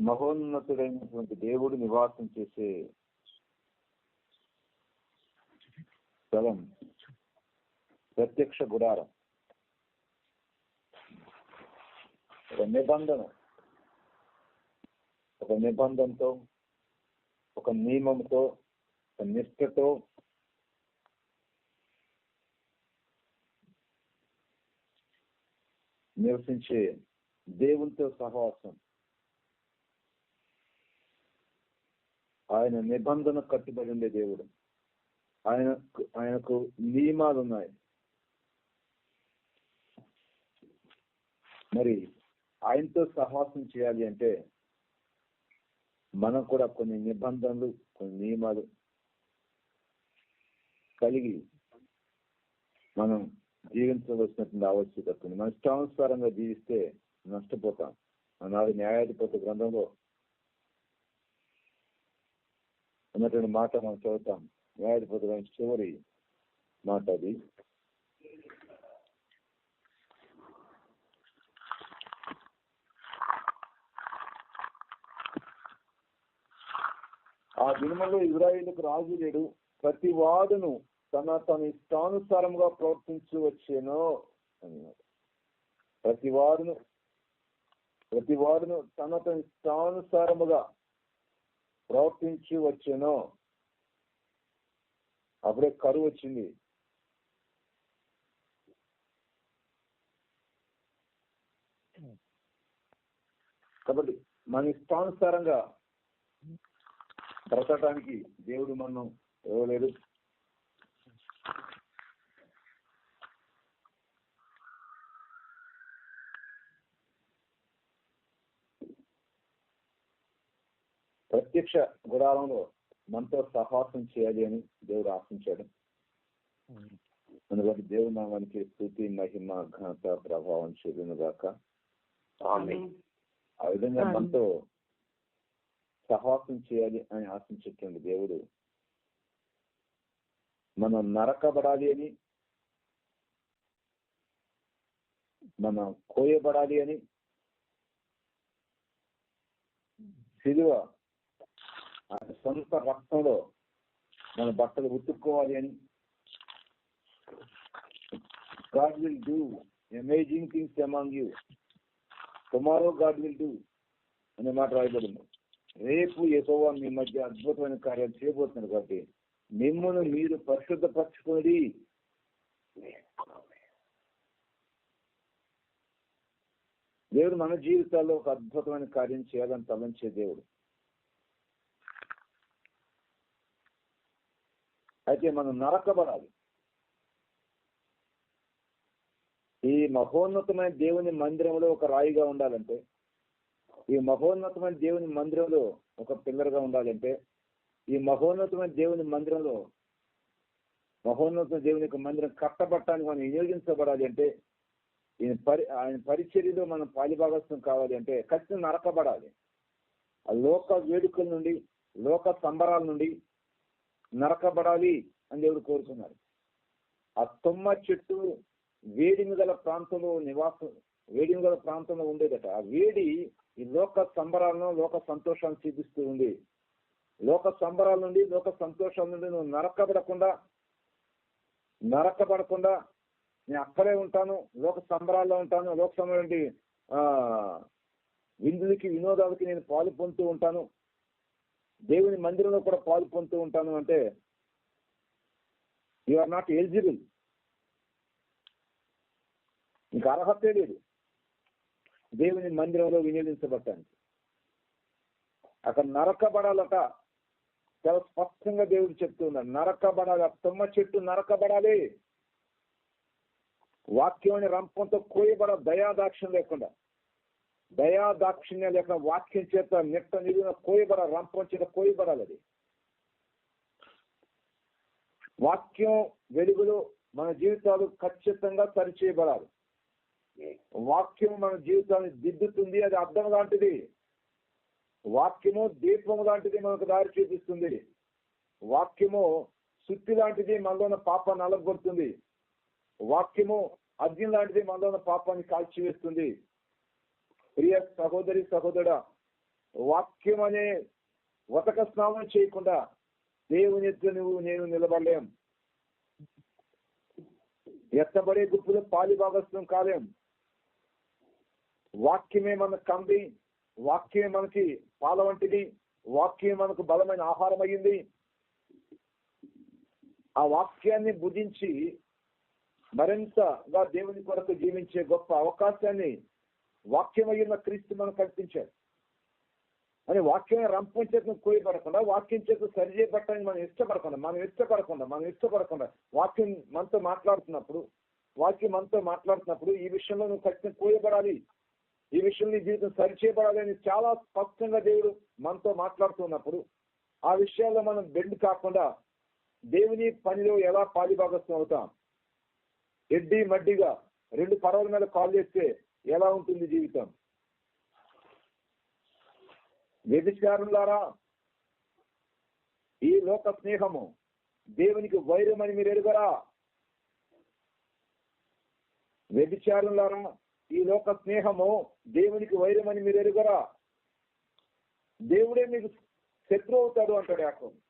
మహోన్నతుడైనటువంటి దేవుడు నివాసం చేసే స్థలం ప్రత్యక్ష గుడారం. ఒక నిబంధన. ఒక నిబంధనతో ఒక నియమంతో ఒక నిష్ఠతో నివసించే దేవునితో సహవాసం. ఆయన నిబంధన కట్టుబడి ఉండే దేవుడు. ఆయన ఆయనకు నియమాలు ఉన్నాయి. మరి ఆయనతో సహవాసం చేయాలి అంటే మనం కూడా కొన్ని నిబంధనలు కొన్ని నియమాలు కలిగి మనం జీవించవలసినటువంటి ఆవశ్యకత ఉంది. మన ఇష్టానుసారంగా జీవిస్తే నష్టపోతాం. ఆనాడు న్యాయాధిపతి గ్రంథంలో అన్నటువంటి మాట మనం చదువుతాం. న్యాయాధిపతి చివరి మాట అది. ఆ దినములో ఇజ్రాయిల్కు రాజు లేడు. ప్రతి వాడును తన తన ఇష్టానుసారంగా ప్రవర్తించు వచ్చేనో అన్నాడు. ప్రతి వాడును ప్రతి వాడును తన తన ఇష్టానుసారముగా ప్రవర్తించి వచ్చేనో అప్పుడే కరువు వచ్చింది. కాబట్టి మన ఇష్టానుసారంగా బ్రతకటానికి దేవుడు మనం ఇవ్వలేదు ప్రత్యక్ష గుడారంలో మనతో సహవాసం చేయాలి అని దేవుడు ఆశించాడు. అందువల్ల దేవుడు నామానికి స్థుతి మహిమ ఘనత ప్రభావం చెందిన గాక ఆ విధంగా మనతో సహవాసం చేయాలి అని ఆశించేటువంటి దేవుడు మనం నరకబడాలి అని మనం కోయబడాలి అని సిలువ ఆయన సొంత రక్తంలో మన బట్టలు ఉతుక్కోవాలి అని God will do amazing things among you tomorrow God will do అనే మాట రాయబడింది. రేపు ఎక్కువ మీ మధ్య అద్భుతమైన కార్యాలు చేయబోతున్నారు కాబట్టి మిమ్మల్ని మీరు పరిశుద్ధపరచుకొని దేవుడు మన జీవితాల్లో ఒక అద్భుతమైన కార్యం చేయాలని తలంచే దేవుడు. అయితే మనం నరకబడాలి. ఈ మహోన్నతమైన దేవుని మందిరంలో ఒక రాయిగా ఉండాలంటే ఈ మహోన్నతమైన దేవుని మందిరంలో ఒక పిల్లర్గా ఉండాలంటే ఈ మహోన్నతమైన దేవుని మందిరంలో మహోన్నత దేవుని యొక్క మందిరం కట్టబట్టడానికి మనం వినియోగించబడాలి అంటే ఈయన పరి ఆయన పరిచర్యలో మనం పాలిభాగస్వం కావాలి అంటే ఖచ్చితంగా నరకబడాలి. ఆ లోక వేడుకల నుండి లోక సంబరాల నుండి నరకబడాలి అని దేవుడు కోరుతున్నారు ఆ తొమ్మ చెట్టు వేడిమి గల ప్రాంతంలో నివాసం వేడిమి గల ప్రాంతంలో ఉండేదట. ఆ వేడి ఈ లోక సంబరాలను లోక సంతోషాన్ని చూపిస్తూ ఉంది. లోక సంబరాల నుండి లోక సంతోషాల నుండి నువ్వు నరకబడకుండా నరకబడకుండా నేను అక్కడే ఉంటాను లోక సంబరాల్లో ఉంటాను లోక సంబరం ఆ విందులకి వినోదాలకి నేను పాలు పొందుతూ ఉంటాను. దేవుని మందిరంలో కూడా పాలు పొందుతూ ఉంటాను అంటే యు ఆర్ నాట్ ఎలిజిబుల్ ఇంకా అర్హతే లేదు. దేవుని మందిరంలో వినియోగించబడటానికి. అక్కడ నరకబడాలట చాలా స్పష్టంగా దేవుడు చెప్తున్నాడు నరకబడాలి ఆ తుమ్మ చెట్టు నరకబడాలి. వాక్యమైన రంపంతో కోయబడ దయాదాక్షిణ్యం లేకుండా. దయాదాక్షిణ్యం లేకుండా వాక్యం చేత నిట్ట నిలున కోయబడ రంపం చేత కోయబడాలి అది వాక్యం వెలుగులో మన జీవితాలు ఖచ్చితంగా సరిచేయబడాలి. వాక్యం మన జీవితాన్ని దిద్దుతుంది అది అర్థం లాంటిది. వాక్యము దీపము లాంటిది మనకు దారి చూపిస్తుంది. వాక్యము సుత్తి లాంటిది మనలోన పాపాన్ని అలగొడుతుంది. వాక్యము అగ్ని లాంటిది మనలోన పాపాన్ని కాల్చివేస్తుంది. ప్రియ సహోదరి సహోదరు వాక్యం అనే వతక స్నానం చేయకుండా దేవుని ఎత్తు నువ్వు నేను నిలబడలేం. ఎత్తబడే గుప్పులు పాలి భాగస్థం కాలేం. వాక్యమే మన కంది వాక్యమే మనకి పాల వంటిది వాక్యం మనకు బలమైన ఆహారం అయ్యింది ఆ వాక్యాన్ని బుధించి మరింతగా దేవుని కొరకు జీవించే గొప్ప అవకాశాన్ని వాక్యం అయిన క్రీస్తు మనకు కనిపించాడు. అని వాక్యం రంపం చేత కోయబడకుండా వాక్యం చేత సరి చేయబట్టని మనం ఇష్టపడకుండా మనం ఇష్టపడకుండా మనం ఇష్టపడకుండా వాక్యం మనతో మాట్లాడుతున్నప్పుడు వాక్యం మనతో మాట్లాడుతున్నప్పుడు ఈ విషయంలో నువ్వు ఖచ్చితంగా కోయబడాలి. ఈ విషయంలో నీ జీవితం సరి చేయబడాలి అని చాలా స్పష్టంగా దేవుడు మనతో మాట్లాడుతున్నప్పుడు ఆ విషయాల్లో మనం బెండ్ కాకుండా దేవుని పనిలో ఎలా పాలిభాగస్వం అవుతాం? ఎడ్డి మడ్డిగా రెండు పర్వాల మీద కాల్ చేస్తే ఎలా ఉంటుంది జీవితం? వ్యభిచారులారా ఈ లోక స్నేహము దేవునికి వైరమని మీరు ఎరుగరా? వ్యభిచారులారా ఈ లోక స్నేహము దేవునికి వైరమని మీరు ఎరుగరా? దేవుడే మీకు శత్రువు అవుతాడు అంటాడు యాకం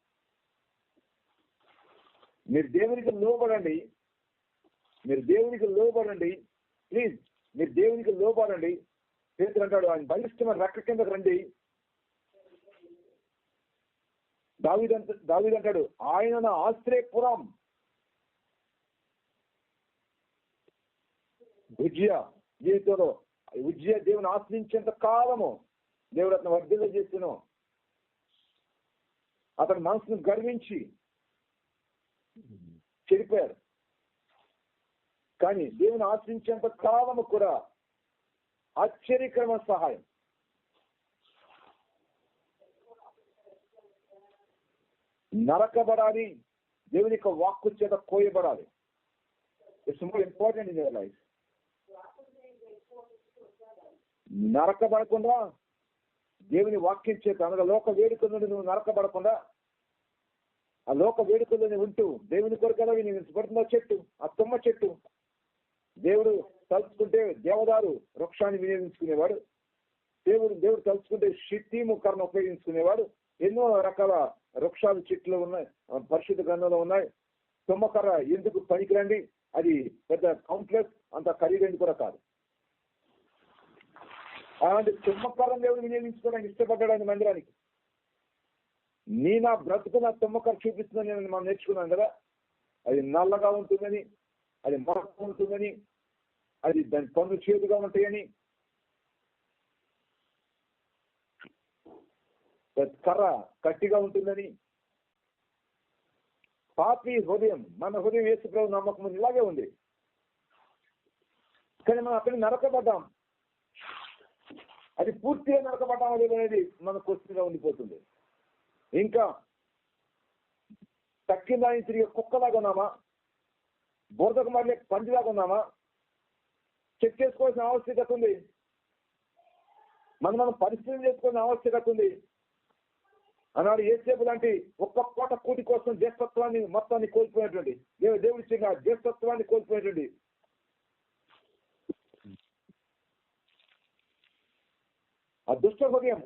మీరు దేవునికి లోబడండి. మీరు దేవునికి లోబడండి. ప్లీజ్. మీరు దేవునికి లోబడండి. పేతురు అంటాడు ఆయన బలిష్టమైన రెక్క కిందకు రండి. దావిదంత దావిదంటాడు ఆయన నా ఆశ్రయపురం విజయ జీవితంలో విజయ దేవుని ఆశ్రయించేంత కాలము దేవుడు అతను వర్ధిల్ల చేసిన అతని మనసును గర్వించి చెడిపోయారు. కానీ దేవుని ఆశ్రయించేంత కాలము కూడా ఆశ్చర్యకరమైన సహాయం. నరకబడాలి దేవుని యొక్క వాక్కు చేత కోయబడాలి. It's more important in your life నరకబడకుండా దేవుని వాక్యం చేత అనగా లోక వేడుక నుండి నువ్వు నరకబడకుండా ఆ లోక వేడుకలోనే ఉంటూ దేవుని కొరకలా నేను ఇష్టపడుతున్న చెట్టు ఆ తుమ్మ చెట్టు దేవుడు తలుచుకుంటే దేవదారు వృక్షాన్ని వినియోగించుకునేవాడు. దేవుడు దేవుడు తలుచుకుంటే షిత్తీము కర్ణ ఉపయోగించుకునేవాడు. ఎన్నో రకాల వృక్షాలు చెట్లు ఉన్నాయి పరిశుద్ధ గ్రంథంలో ఉన్నాయి. తుమ్మకర్ర ఎందుకు పనికిరండి? అది పెద్ద కౌంట్లెస్ అంత ఖరీదైంది కూడా కాదు. అలాంటి తుమ్మకర్రను దేవుడు వినియోగించుకోవడానికి ఇష్టపడ్డాడు మందిరానికి. నీ నా బ్రతుకు నా తుమ్మకర్ర చూపిస్తుందని నేను మనం నేర్చుకున్నాను కదా. అది నల్లగా ఉంటుందని అది మొరక ఉంటుందని అది దాని పనులు చేదుగా ఉంటాయని. కర్ర కట్టిగా ఉంటుందని. పాపి హృదయం మన హృదయం వేసు నమ్మకం ఇలాగే ఉంది. కానీ మనం అక్కడ నరకబడ్డాం అది పూర్తిగా నరకబడ్డాం అనేది మన క్వశ్చన్గా ఉండిపోతుంది. ఇంకా తక్కిన దాన్ని తిరిగి కుక్కలాగా ఉన్నామా? బురదకు మళ్ళీ పందిలాగా ఉన్నామా చెక్ చేసుకోవాల్సిన ఆవశ్యకత ఉంది. మనం మనం పరిశీలన చేసుకోవాల్సిన ఆవశ్యకత ఉంది. అన్నాడు ఏసేపు లాంటి ఒక్క కోట కూటి కోసం జ్యేష్ఠత్వాన్ని మొత్తాన్ని కోల్పోయినటువంటి దేవు దేవుడి ఇచ్చిన జ్యేష్ఠత్వాన్ని కోల్పోయినటువంటి ఆ దుష్ట హృదయం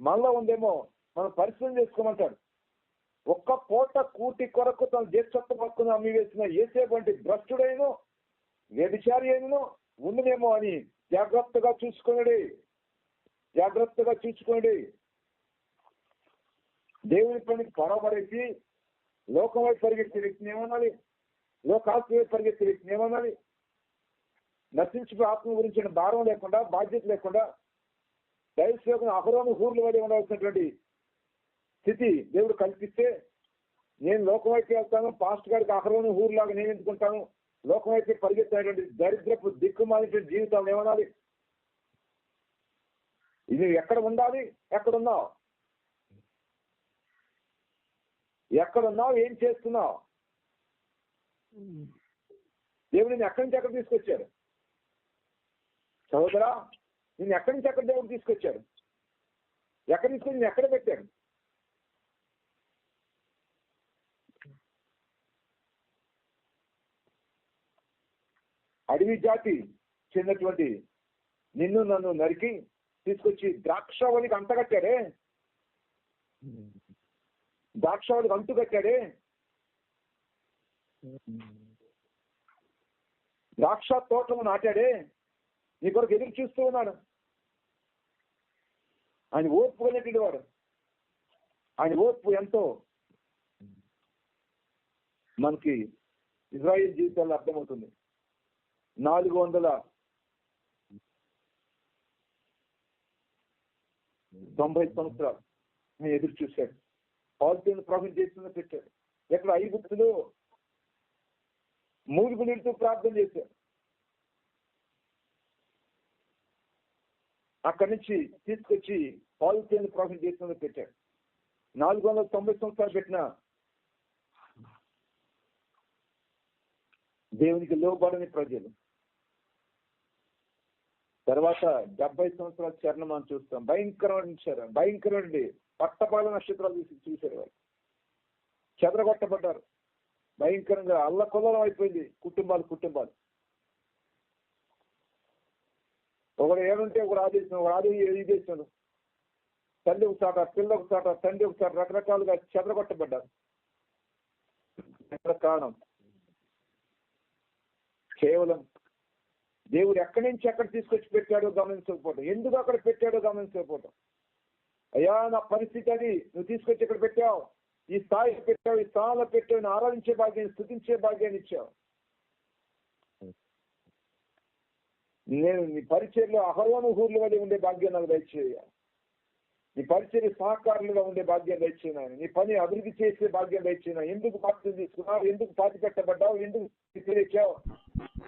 మనలో ఉందేమో మనం పరిశీలన చేసుకోమంటాడు. ఒక్క పూట కూటి కొరకు తన జ్యేష్ఠత్వ హక్కును అమ్మివేసిన ఏసే వంటి భ్రష్టుడైను వ్యభిచారి అయినను ఉండునేమో అని జాగ్రత్తగా చూసుకోండి. జాగ్రత్తగా చూసుకోండి. దేవుని పనికి పొరబడేసి లోకం వైపు పరిగెత్తే వ్యక్తిని ఏమనాలి? లోకాస్తి వైపు పరిగెత్తే వ్యక్తిని ఏమనాలి? నశించిపోయి ఆత్మ గురించిన భారం లేకుండా బాధ్యత లేకుండా దైవసేవకుని అహరోను హూర్లు పడి ఉండవలసినటువంటి స్థితి దేవుడు కల్పిస్తే నేను లోకం వైపు వెళ్తాను పాస్ట్ గారికి అహరోని హూర్లాగా నేను ఎందుకుంటాను లోకం వైపు పరిగెత్తేటువంటి దరిద్రపు దిక్కుమాలిన జీవితం ఏమనాలి? ఇది ఎక్కడ ఉండాలి? ఎక్కడున్నావు? ఎక్కడున్నావు? ఏం చేస్తున్నావు? దేవుడు నేను ఎక్కడి నుంచి ఎక్కడ తీసుకొచ్చాడు? సహోదరా నేను ఎక్కడి నుంచి ఎక్కడ దేవుడు తీసుకొచ్చాడు? ఎక్కడి నుంచి నేను ఎక్కడ పెట్టాడు? అడవి జాతి చెందినటువంటి నిన్ను నన్ను నరికి తీసుకొచ్చి ద్రాక్షావళికి అంటగట్టాడే ద్రాక్షావళికి అంటు కట్టాడే? ద్రాక్ష తోటలు నాటాడే? నీ కొరకు ఎదురు చూస్తూ ఉన్నాడు. ఆయన ఓర్పు కలిగినటువంటి వాడు. ఆయన ఓర్పు ఎంతో. మనకి ఇజ్రాయిల్ జీవితాల్లో అర్థమవుతుంది. నాలుగు వందల తొంభై సంవత్సరాలు నేను ఎదురు చూశాడు. పాలిటీని ప్రాఫిట్ చేస్తున్న పెట్టాడు. ఎక్కడ? ఐగుప్తులు మూడు నీళ్ళతో ప్రార్థన చేశారు అక్కడి నుంచి తీసుకొచ్చి పాలిటీని ప్రాఫిట్ చేస్తున్న పెట్టాడు. నాలుగు వందల తొంభై సంవత్సరాలు పెట్టిన దేవునికి లోబడని ప్రజలు. తర్వాత డెబ్బై సంవత్సరాల చరణం మనం చూస్తాం. భయంకరమైన చరణం. భయంకరమండి. పట్టపాల నక్షత్రాలు చూసి చూశారు వాళ్ళు. చెదరగొట్టబడ్డారు. భయంకరంగా అల్లకొల్లం అయిపోయింది. కుటుంబాలు కుటుంబాలు. ఒకడు ఏమంటే ఒకడు ఆదేశం ఒకడు ఆదేశం ఈ దేశంలో తల్లి ఒక చాట పిల్ల ఒక చాట తండ్రి ఒక చాట రకరకాలుగా చెదరగొట్టబడ్డారు. కారణం? కేవలం దేవుడు ఎక్కడి నుంచి ఎక్కడ తీసుకొచ్చి పెట్టాడో గమనించకపోవటం. ఎందుకు అక్కడ పెట్టాడో గమనించకపోవటం. అయ్యా నా పరిస్థితి అది. నువ్వు తీసుకొచ్చి ఇక్కడ పెట్టావు. ఈ స్థాయి పెట్టావు ఈ స్థానంలో పెట్టావు ఆరాధించే భాగ్యాన్ని స్థుతించే భాగ్యాన్ని ఇచ్చావు. నేను నీ పరిచయలో అహరోను హూర్ల వల్ల ఉండే భాగ్యం నాకు దయచేయ. నీ పరిచయ సహకారులుగా ఉండే భాగ్యం దయచేయను నీ పని అభివృద్ధి చేసే భాగ్యం దయచేయను ఎందుకు బాధ్యత తీసుకున్నావు? ఎందుకు పాతి పెట్టబడ్డావు ఎందుకు తెచ్చావు?